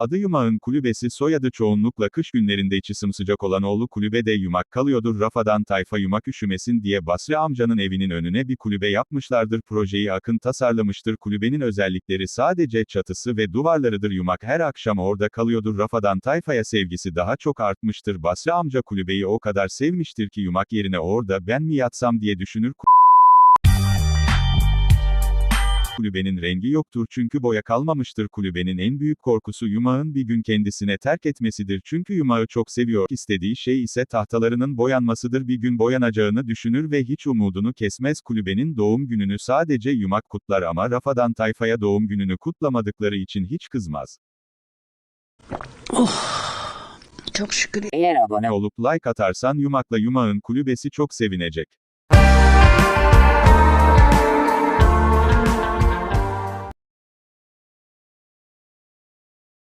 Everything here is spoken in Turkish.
Adı Yumağ'ın kulübesi soyadı çoğunlukla kış günlerinde içi sımsıcak olan oğlu kulübede yumak kalıyordur. Rafadan tayfa yumak üşümesin diye Basri amcanın evinin önüne bir kulübe yapmışlardır. Projeyi Akın tasarlamıştır. Kulübenin özellikleri sadece çatısı ve duvarlarıdır. Yumak her akşam orada kalıyordur. Rafadan tayfaya sevgisi daha çok artmıştır. Basri amca kulübeyi o kadar sevmiştir ki yumak yerine orada ben mi yatsam diye düşünür kulübenin rengi yoktur çünkü boya kalmamıştır kulübenin en büyük korkusu yumağın bir gün kendisine terk etmesidir çünkü yumağı çok seviyor istediği şey ise tahtalarının boyanmasıdır bir gün boyanacağını düşünür ve hiç umudunu kesmez kulübenin doğum gününü sadece yumak kutlar ama rafadan tayfaya doğum gününü kutlamadıkları için hiç kızmaz. Çok şükür. Eğer abone Abone olup like atarsan yumakla yumağın kulübesi çok sevinecek.